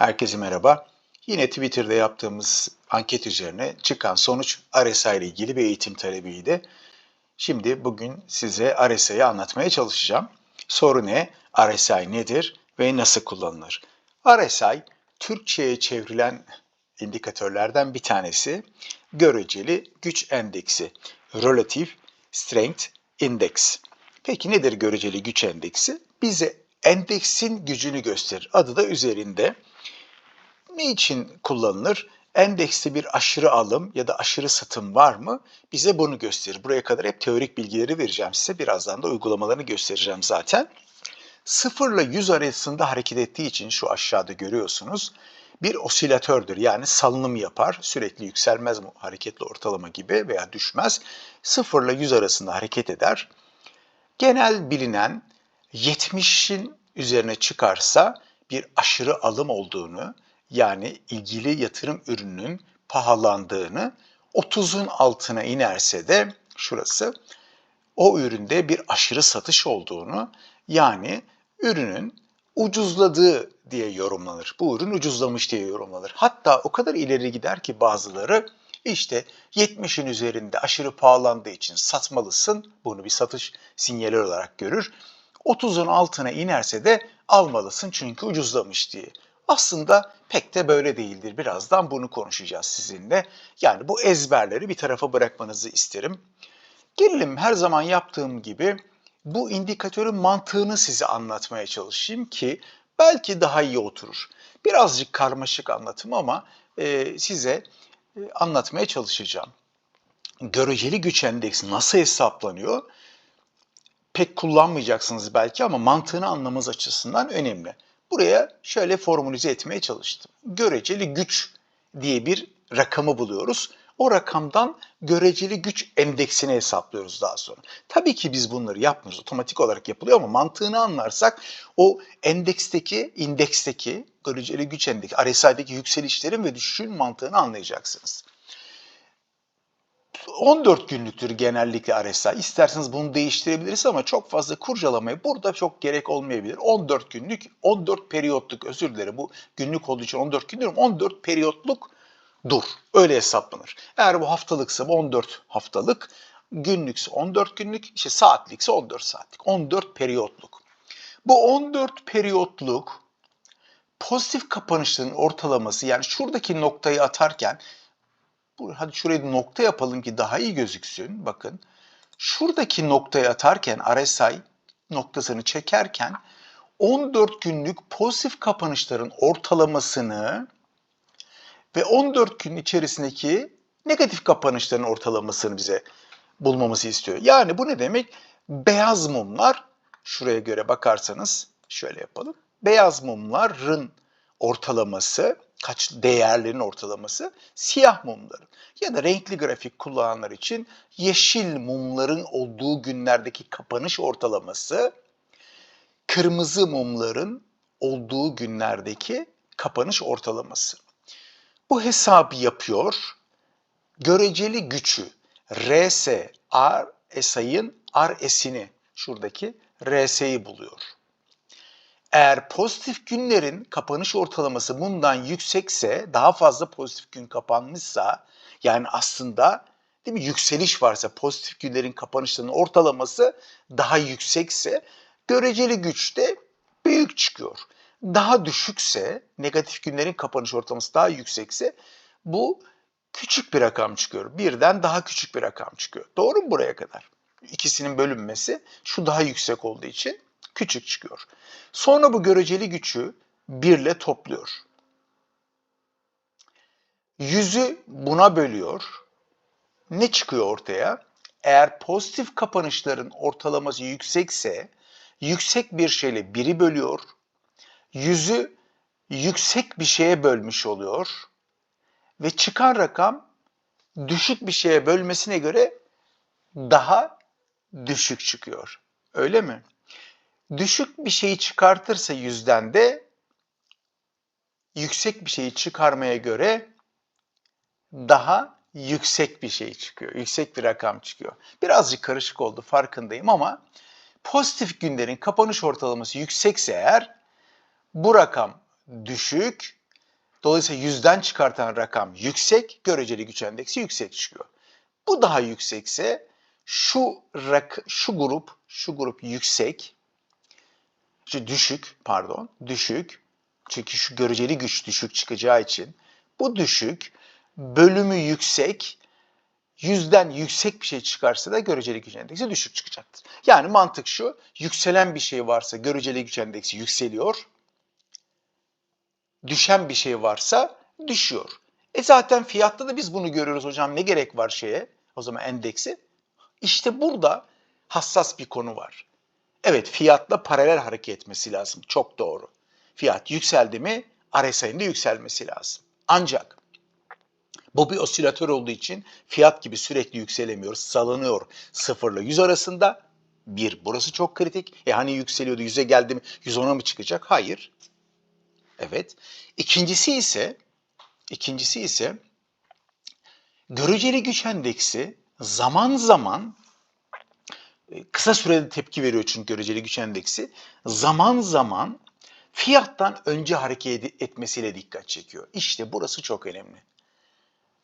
Herkese merhaba. Yine Twitter'da yaptığımız anket üzerine çıkan sonuç RSI ile ilgili bir eğitim talebiydi. Şimdi bugün size RSI'yi anlatmaya çalışacağım. Soru ne? RSI nedir ve nasıl kullanılır? RSI, Türkçe'ye çevrilen indikatörlerden bir tanesi. Göreceli güç endeksi, Relative Strength Index. Peki nedir göreceli güç endeksi? Bize endeksin gücünü gösterir. Adı da üzerinde. Ne için kullanılır? Endekste bir aşırı alım ya da aşırı satım var mı? Bize bunu gösterir. Buraya kadar hep teorik bilgileri vereceğim size. Birazdan da uygulamalarını göstereceğim zaten. 0 ile 100 arasında hareket ettiği için şu aşağıda görüyorsunuz. Bir osilatördür yani salınım yapar. Sürekli yükselmez hareketli ortalama gibi veya düşmez. 0 ile 100 arasında hareket eder. Genel bilinen 70'in üzerine çıkarsa bir aşırı alım olduğunu, yani ilgili yatırım ürününün pahalandığını, 30'un altına inerse de şurası o üründe bir aşırı satış olduğunu, yani ürünün ucuzladığı diye yorumlanır. Bu ürün ucuzlamış diye yorumlanır. Hatta o kadar ileri gider ki bazıları işte 70'in üzerinde aşırı pahalandığı için satmalısın. Bunu bir satış sinyali olarak görür. 30'un altına inerse de almalısın çünkü ucuzlamış diye. Aslında pek de böyle değildir. Birazdan bunu konuşacağız sizinle. Yani bu ezberleri bir tarafa bırakmanızı isterim. Gelelim her zaman yaptığım gibi bu indikatörün mantığını size anlatmaya çalışayım ki belki daha iyi oturur. Birazcık karmaşık anlatım ama e, size e, anlatmaya çalışacağım. Göreceli güç endeksi nasıl hesaplanıyor? Pek kullanmayacaksınız belki ama mantığını anlamamız açısından önemli. Buraya şöyle formülize etmeye çalıştım. Göreceli güç diye bir rakamı buluyoruz. O rakamdan göreceli güç endeksini hesaplıyoruz daha sonra. Tabii ki biz bunları yapmıyoruz. Otomatik olarak yapılıyor ama mantığını anlarsak o endeksteki, indeksteki göreceli güç endeksi, RSI'deki yükselişlerin ve düşüşün mantığını anlayacaksınız. 14 günlüktür genellikle RSI. İsterseniz bunu değiştirebiliriz ama çok fazla kurcalamaya burada çok gerek olmayabilir. 14 günlük, 14 periyotluk özür dilerim bu günlük olduğu için 14 gün diyorum. 14 periyotluk dur. Öyle hesaplanır. Eğer bu haftalıksa bu 14 haftalık, günlükse 14 günlük, işte saatlikse 14 saatlik. 14 periyotluk. Bu 14 periyotluk pozitif kapanışların ortalaması yani şuradaki noktayı atarken hadi şurayı nokta yapalım ki daha iyi gözüksün. Bakın şuradaki noktayı atarken RSI noktasını çekerken 14 günlük pozitif kapanışların ortalamasını ve 14 gün içerisindeki negatif kapanışların ortalamasını bize bulmamızı istiyor. Yani bu ne demek? Beyaz mumlar şuraya göre bakarsanız şöyle yapalım. Beyaz mumların ortalaması kaç değerlerin ortalaması siyah mumların ya da renkli grafik kullananlar için yeşil mumların olduğu günlerdeki kapanış ortalaması kırmızı mumların olduğu günlerdeki kapanış ortalaması. Bu hesabı yapıyor. Göreceli gücü RS, RSI'ın RS'ini şuradaki RS'yi buluyor. Eğer pozitif günlerin kapanış ortalaması bundan yüksekse, daha fazla pozitif gün kapanmışsa, yani aslında değil mi yükseliş varsa pozitif günlerin kapanışlarının ortalaması daha yüksekse göreceli güç de büyük çıkıyor. Daha düşükse, negatif günlerin kapanış ortalaması daha yüksekse bu küçük bir rakam çıkıyor. Birden daha küçük bir rakam çıkıyor. Doğru mu buraya kadar? İkisinin bölünmesi şu daha yüksek olduğu için küçük çıkıyor. Sonra bu göreceli gücü birle topluyor. Yüzü buna bölüyor. Ne çıkıyor ortaya? Eğer pozitif kapanışların ortalaması yüksekse yüksek bir şeyle biri bölüyor. Yüzü yüksek bir şeye bölmüş oluyor. Ve çıkan rakam düşük bir şeye bölmesine göre daha düşük çıkıyor. Öyle mi? Düşük bir şeyi çıkartırsa yüzden de yüksek bir şeyi çıkarmaya göre daha yüksek bir şey çıkıyor. Yüksek bir rakam çıkıyor. Birazcık karışık oldu farkındayım ama pozitif günlerin kapanış ortalaması yüksekse eğer bu rakam düşük, Dolayısıyla yüzden çıkartan rakam yüksek, göreceli güç endeksi yüksek çıkıyor. Bu daha yüksekse şu rak şu grup, şu grup yüksek, düşük, pardon, düşük. Çünkü şu göreceli güç düşük çıkacağı için bu düşük, bölümü yüksek, yüzden yüksek bir şey çıkarsa da göreceli güç endeksi düşük çıkacaktır. Yani mantık şu, yükselen bir şey varsa göreceli güç endeksi yükseliyor, düşen bir şey varsa düşüyor. E zaten fiyatta da biz bunu görüyoruz hocam. Ne gerek var şeye? O zaman endeksi. İşte burada hassas bir konu var. Evet fiyatla paralel hareket etmesi lazım. Çok doğru. Fiyat yükseldi mi RSI'nin de yükselmesi lazım. Ancak bu bir osilatör olduğu için fiyat gibi sürekli yükselemiyor, salınıyor 0 ile 100 arasında. Bir, burası çok kritik. E hani yükseliyordu, 100'e geldi mi 110'a mı çıkacak? Hayır. Evet. İkincisi ise ikincisi ise göreceli güç endeksi zaman zaman kısa sürede tepki veriyor çünkü göreceli güç endeksi zaman zaman fiyattan önce hareket etmesiyle dikkat çekiyor. İşte burası çok önemli.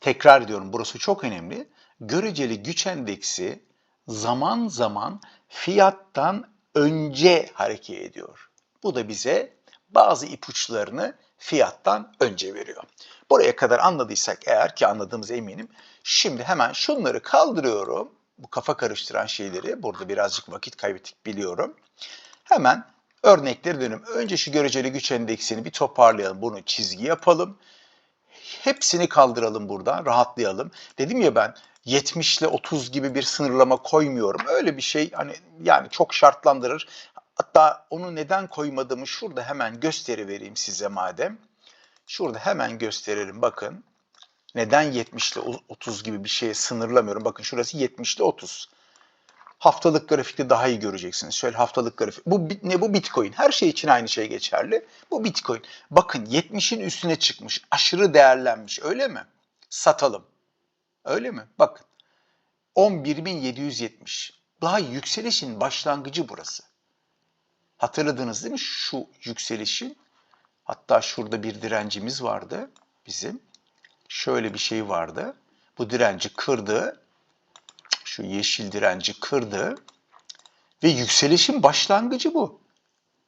Tekrar ediyorum burası çok önemli. Göreceli güç endeksi zaman zaman fiyattan önce hareket ediyor. Bu da bize bazı ipuçlarını fiyattan önce veriyor. Buraya kadar anladıysak eğer ki anladığımız eminim. Şimdi hemen şunları kaldırıyorum. Bu kafa karıştıran şeyleri burada birazcık vakit kaybettik biliyorum. Hemen örnekleri dönüm. Önce şu göreceli güç endeksini bir toparlayalım. Bunu çizgi yapalım. Hepsini kaldıralım buradan, rahatlayalım. Dedim ya ben 70 ile 30 gibi bir sınırlama koymuyorum. Öyle bir şey hani yani çok şartlandırır. Hatta onu neden koymadığımı şurada hemen gösteri vereyim size madem. Şurada hemen gösterelim bakın. Neden 70 ile 30 gibi bir şeye sınırlamıyorum? Bakın şurası 70 ile 30. Haftalık grafikte daha iyi göreceksiniz. Şöyle haftalık grafik. Bu ne bu Bitcoin. Her şey için aynı şey geçerli. Bu Bitcoin. Bakın 70'in üstüne çıkmış. Aşırı değerlenmiş. Öyle mi? Satalım. Öyle mi? Bakın. 11.770. Daha yükselişin başlangıcı burası. Hatırladınız değil mi şu yükselişin? Hatta şurada bir direncimiz vardı bizim. Şöyle bir şey vardı. Bu direnci kırdı. Şu yeşil direnci kırdı. Ve yükselişin başlangıcı bu.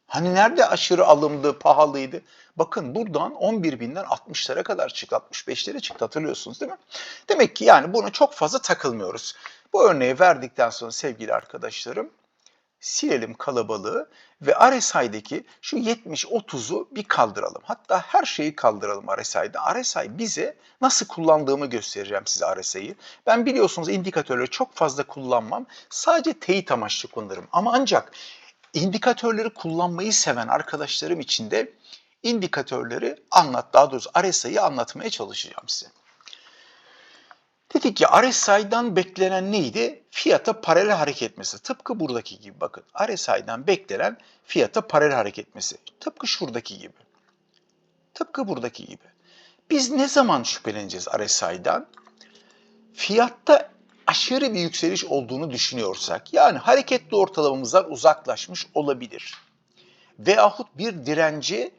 Hani nerede aşırı alımdı, pahalıydı? Bakın buradan 11 binden 60'lara kadar çıktı, 65'lere çıktı hatırlıyorsunuz değil mi? Demek ki yani bunu çok fazla takılmıyoruz. Bu örneği verdikten sonra sevgili arkadaşlarım silelim kalabalığı ve RSI'deki şu 70-30'u bir kaldıralım. Hatta her şeyi kaldıralım RSI'de. RSI bize nasıl kullandığımı göstereceğim size RSI'yi. Ben biliyorsunuz indikatörleri çok fazla kullanmam. Sadece teyit amaçlı kullanırım. Ama ancak indikatörleri kullanmayı seven arkadaşlarım için de indikatörleri anlat, daha doğrusu RSI'yi anlatmaya çalışacağım size. Dedik ki RSI'dan beklenen neydi? Fiyata paralel hareket etmesi. Tıpkı buradaki gibi bakın. RSI'dan beklenen fiyata paralel hareket etmesi. Tıpkı şuradaki gibi. Tıpkı buradaki gibi. Biz ne zaman şüpheleneceğiz RSI'dan? Fiyatta aşırı bir yükseliş olduğunu düşünüyorsak, yani hareketli ortalamamızdan uzaklaşmış olabilir. Veyahut bir direnci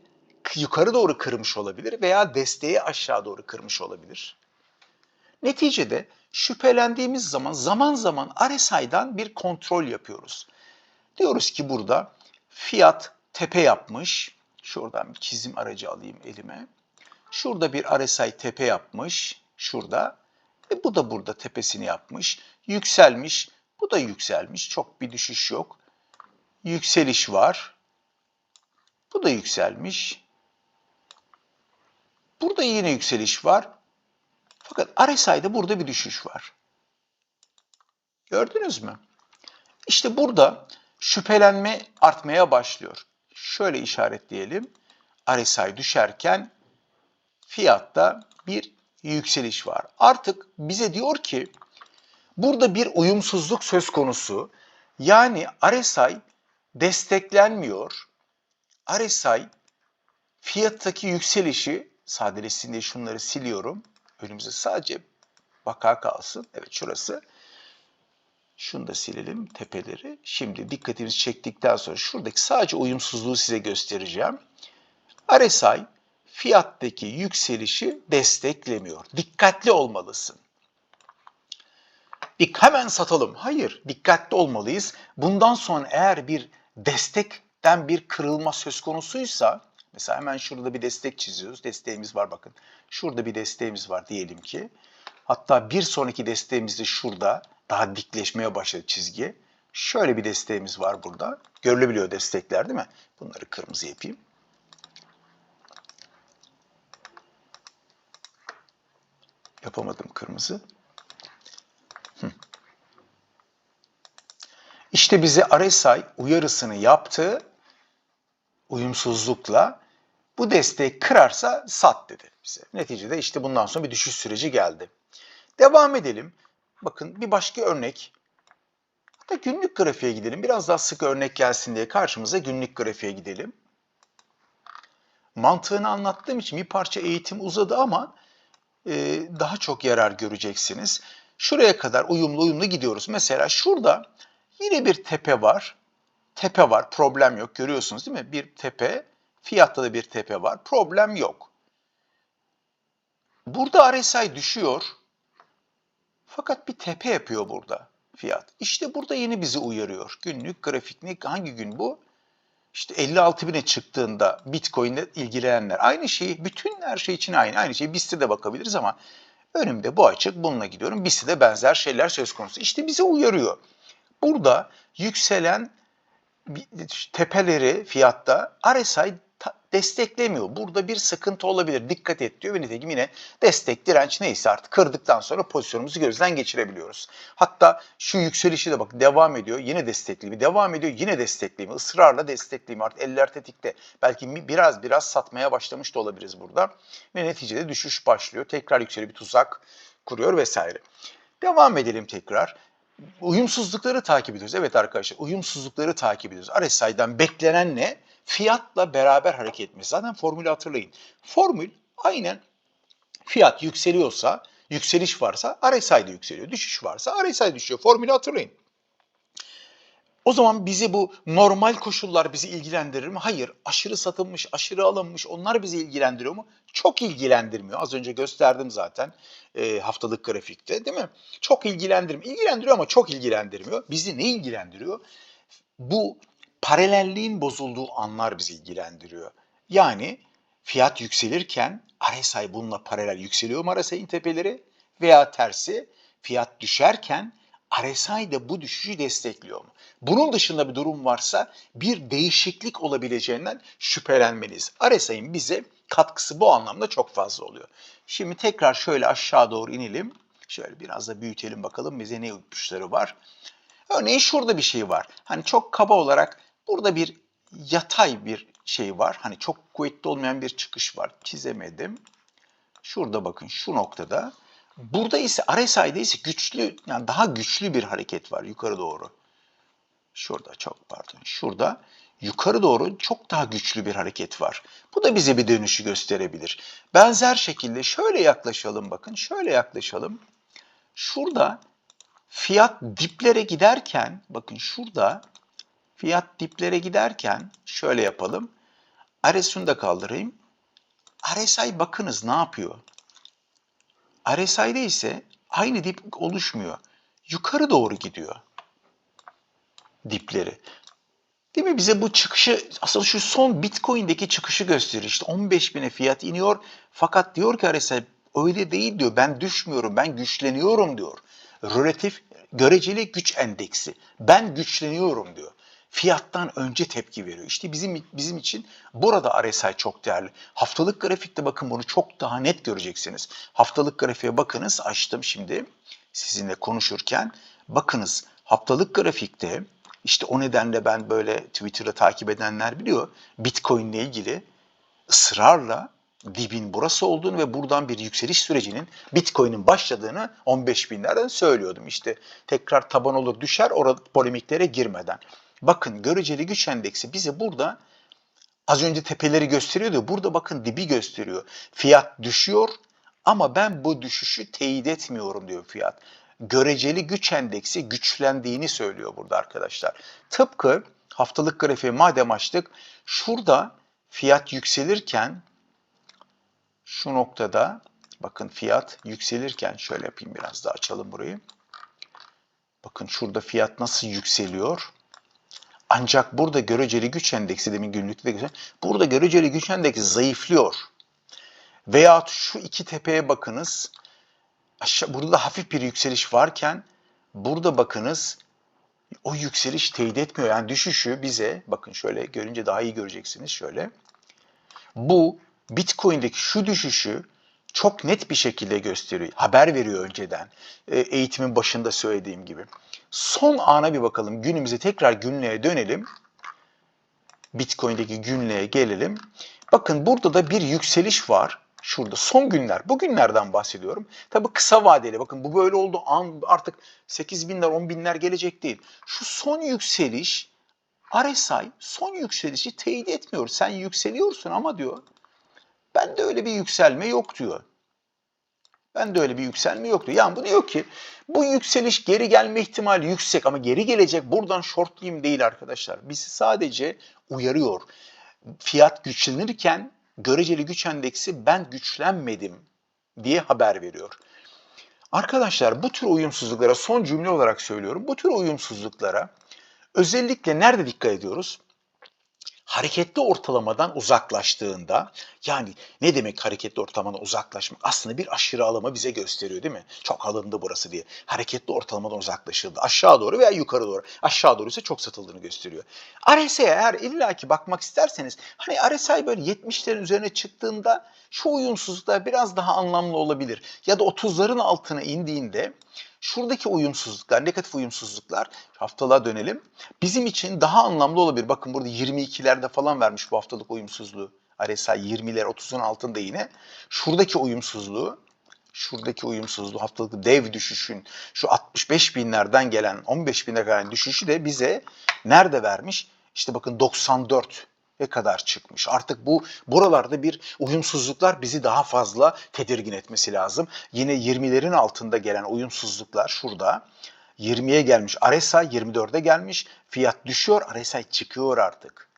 yukarı doğru kırmış olabilir veya desteği aşağı doğru kırmış olabilir. Neticede şüphelendiğimiz zaman zaman zaman RSI'dan bir kontrol yapıyoruz. Diyoruz ki burada fiyat tepe yapmış. Şuradan bir çizim aracı alayım elime. Şurada bir RSI tepe yapmış. Şurada. Ve bu da burada tepesini yapmış. Yükselmiş. Bu da yükselmiş. Çok bir düşüş yok. Yükseliş var. Bu da yükselmiş. Burada yine yükseliş var. Fakat RSI'de burada bir düşüş var. Gördünüz mü? İşte burada şüphelenme artmaya başlıyor. Şöyle işaretleyelim. RSI düşerken fiyatta bir yükseliş var. Artık bize diyor ki burada bir uyumsuzluk söz konusu. Yani RSI desteklenmiyor. RSI fiyattaki yükselişi sadeleşsin diye şunları siliyorum. Önümüze sadece vaka kalsın. Evet şurası. Şunu da silelim tepeleri. Şimdi dikkatimizi çektikten sonra şuradaki sadece uyumsuzluğu size göstereceğim. RSI fiyattaki yükselişi desteklemiyor. Dikkatli olmalısın. Dik hemen satalım. Hayır, dikkatli olmalıyız. Bundan sonra eğer bir destekten bir kırılma söz konusuysa, mesela hemen şurada bir destek çiziyoruz. Desteğimiz var bakın. Şurada bir desteğimiz var diyelim ki. Hatta bir sonraki desteğimiz de şurada. Daha dikleşmeye başladı çizgi. Şöyle bir desteğimiz var burada. Görülebiliyor destekler değil mi? Bunları kırmızı yapayım. Yapamadım kırmızı. İşte bize RSI uyarısını yaptı. Uyumsuzlukla bu desteği kırarsa sat dedi bize. Neticede işte bundan sonra bir düşüş süreci geldi. Devam edelim. Bakın bir başka örnek. Hatta günlük grafiğe gidelim. Biraz daha sık örnek gelsin diye karşımıza günlük grafiğe gidelim. Mantığını anlattığım için bir parça eğitim uzadı ama e, daha çok yarar göreceksiniz. Şuraya kadar uyumlu uyumlu gidiyoruz. Mesela şurada yine bir tepe var. Tepe var, problem yok. Görüyorsunuz değil mi? Bir tepe, fiyatta da bir tepe var. Problem yok. Burada RSI düşüyor. Fakat bir tepe yapıyor burada fiyat. İşte burada yeni bizi uyarıyor. Günlük grafik ne? Hangi gün bu? İşte 56 bine çıktığında Bitcoin'le ilgilenenler aynı şeyi, bütün her şey için aynı. Aynı şeyi BIST'e de bakabiliriz ama önümde bu açık, bununla gidiyorum. BIST'e de benzer şeyler söz konusu. İşte bize uyarıyor. Burada yükselen tepeleri fiyatta RSI desteklemiyor. Burada bir sıkıntı olabilir. Dikkat et diyor ve nitekim yine destek direnç neyse artık kırdıktan sonra pozisyonumuzu gözden geçirebiliyoruz. Hatta şu yükselişi de bak devam ediyor. Yine destekli devam ediyor. Yine destekli mi? Israrla destekli mi? Artık eller tetikte. Belki biraz biraz satmaya başlamış da olabiliriz burada. Ve neticede düşüş başlıyor. Tekrar yükseliyor bir tuzak kuruyor vesaire. Devam edelim tekrar. Uyumsuzlukları takip ediyoruz. Evet arkadaşlar uyumsuzlukları takip ediyoruz. RSI'den beklenen ne? Fiyatla beraber hareket etmesi. Zaten formülü hatırlayın. Formül aynen fiyat yükseliyorsa, yükseliş varsa RSI de yükseliyor. Düşüş varsa RSI düşüyor. Formülü hatırlayın. O zaman bizi bu normal koşullar bizi ilgilendirir mi? Hayır. Aşırı satılmış, aşırı alınmış onlar bizi ilgilendiriyor mu? Çok ilgilendirmiyor. Az önce gösterdim zaten e, haftalık grafikte değil mi? Çok ilgilendirmiyor. İlgilendiriyor ama çok ilgilendirmiyor. Bizi ne ilgilendiriyor? Bu paralelliğin bozulduğu anlar bizi ilgilendiriyor. Yani fiyat yükselirken RSI bununla paralel yükseliyor mu RSI'nin tepeleri? Veya tersi fiyat düşerken RSI de bu düşüşü destekliyor mu? Bunun dışında bir durum varsa bir değişiklik olabileceğinden şüphelenmeliyiz. RSI'nin bize katkısı bu anlamda çok fazla oluyor. Şimdi tekrar şöyle aşağı doğru inelim. Şöyle biraz da büyütelim bakalım bize ne ipuçları var. Örneğin şurada bir şey var. Hani çok kaba olarak burada bir yatay bir şey var. Hani çok kuvvetli olmayan bir çıkış var. Çizemedim. Şurada bakın şu noktada. Burada ise RSI'de ise güçlü yani daha güçlü bir hareket var yukarı doğru. Şurada çok pardon. Şurada yukarı doğru çok daha güçlü bir hareket var. Bu da bize bir dönüşü gösterebilir. Benzer şekilde şöyle yaklaşalım bakın. Şöyle yaklaşalım. Şurada fiyat diplere giderken bakın şurada fiyat diplere giderken şöyle yapalım. RSI'ni da kaldırayım. RSI bakınız ne yapıyor? RSI'de ise aynı dip oluşmuyor. Yukarı doğru gidiyor dipleri. Değil mi? Bize bu çıkışı, asıl şu son Bitcoin'deki çıkışı gösterir. İşte 15 bine fiyat iniyor. Fakat diyor ki RSI öyle değil diyor. Ben düşmüyorum, ben güçleniyorum diyor. Relatif göreceli güç endeksi. Ben güçleniyorum diyor. Fiyattan önce tepki veriyor. İşte bizim bizim için burada RSI çok değerli. Haftalık grafikte bakın bunu çok daha net göreceksiniz. Haftalık grafiğe bakınız. Açtım şimdi sizinle konuşurken. Bakınız haftalık grafikte işte o nedenle ben böyle Twitter'da takip edenler biliyor. Bitcoin ile ilgili ısrarla dibin burası olduğunu ve buradan bir yükseliş sürecinin Bitcoin'in başladığını 15 binlerden söylüyordum. İşte tekrar taban olur düşer orada polemiklere girmeden. Bakın göreceli güç endeksi bize burada az önce tepeleri gösteriyordu. Burada bakın dibi gösteriyor. Fiyat düşüyor ama ben bu düşüşü teyit etmiyorum diyor fiyat göreceli güç endeksi güçlendiğini söylüyor burada arkadaşlar. Tıpkı haftalık grafiği madem açtık, şurada fiyat yükselirken şu noktada bakın fiyat yükselirken şöyle yapayım biraz daha açalım burayı. Bakın şurada fiyat nasıl yükseliyor. Ancak burada göreceli güç endeksi demin günlükte de güzel. Burada göreceli güç endeksi zayıflıyor. Veyahut şu iki tepeye bakınız. Aşağı, burada da hafif bir yükseliş varken burada bakınız o yükseliş teyit etmiyor. Yani düşüşü bize bakın şöyle görünce daha iyi göreceksiniz şöyle. Bu Bitcoin'deki şu düşüşü çok net bir şekilde gösteriyor. Haber veriyor önceden. E, Eğitimin başında söylediğim gibi. Son ana bir bakalım. Günümüze tekrar günlüğe dönelim. Bitcoin'deki günlüğe gelelim. Bakın burada da bir yükseliş var. Şurada son günler, bugünlerden bahsediyorum. Tabii kısa vadeli. Bakın bu böyle oldu. An artık 8 binler, 10 binler gelecek değil. Şu son yükseliş, RSI son yükselişi teyit etmiyor. Sen yükseliyorsun ama diyor, ben de öyle bir yükselme yok diyor. Ben de öyle bir yükselme yok diyor. Yani bu diyor ki bu yükseliş geri gelme ihtimali yüksek ama geri gelecek buradan shortlayayım değil arkadaşlar. Bizi sadece uyarıyor. Fiyat güçlenirken göreceli güç endeksi ben güçlenmedim diye haber veriyor. Arkadaşlar bu tür uyumsuzluklara son cümle olarak söylüyorum. Bu tür uyumsuzluklara özellikle nerede dikkat ediyoruz? Hareketli ortalamadan uzaklaştığında yani ne demek hareketli ortalamadan uzaklaşmak? Aslında bir aşırı alımı bize gösteriyor değil mi? Çok alındı burası diye. Hareketli ortalamadan uzaklaşıldı. Aşağı doğru veya yukarı doğru. Aşağı doğru ise çok satıldığını gösteriyor. RSI'ye eğer illaki bakmak isterseniz hani RSI böyle 70'lerin üzerine çıktığında şu uyumsuzluklar biraz daha anlamlı olabilir. Ya da 30'ların altına indiğinde şuradaki uyumsuzluklar, negatif uyumsuzluklar haftalığa dönelim. Bizim için daha anlamlı olabilir. Bakın burada 22'lerde falan vermiş bu haftalık uyumsuzluğu. RSI 20'ler 30'un altında yine. Şuradaki uyumsuzluğu şuradaki uyumsuzluğu haftalık dev düşüşün şu 65 binlerden gelen 15 bine gelen düşüşü de bize nerede vermiş? İşte bakın 94 ne kadar çıkmış. Artık bu buralarda bir uyumsuzluklar bizi daha fazla tedirgin etmesi lazım. Yine 20'lerin altında gelen uyumsuzluklar şurada. 20'ye gelmiş. RSI 24'e gelmiş. Fiyat düşüyor. RSI çıkıyor artık.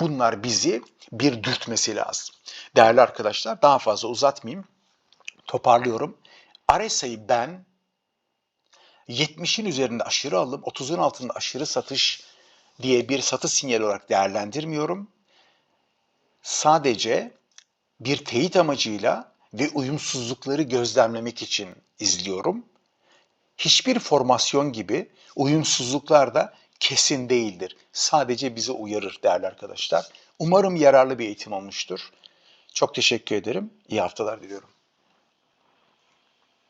Bunlar bizi bir dürtmesi lazım. Değerli arkadaşlar daha fazla uzatmayayım. Toparlıyorum. RSI'yi ben 70'in üzerinde aşırı alım, 30'un altında aşırı satış diye bir satı sinyali olarak değerlendirmiyorum. Sadece bir teyit amacıyla ve uyumsuzlukları gözlemlemek için izliyorum. Hiçbir formasyon gibi uyumsuzluklar da kesin değildir. Sadece bizi uyarır değerli arkadaşlar. Umarım yararlı bir eğitim olmuştur. Çok teşekkür ederim. İyi haftalar diliyorum.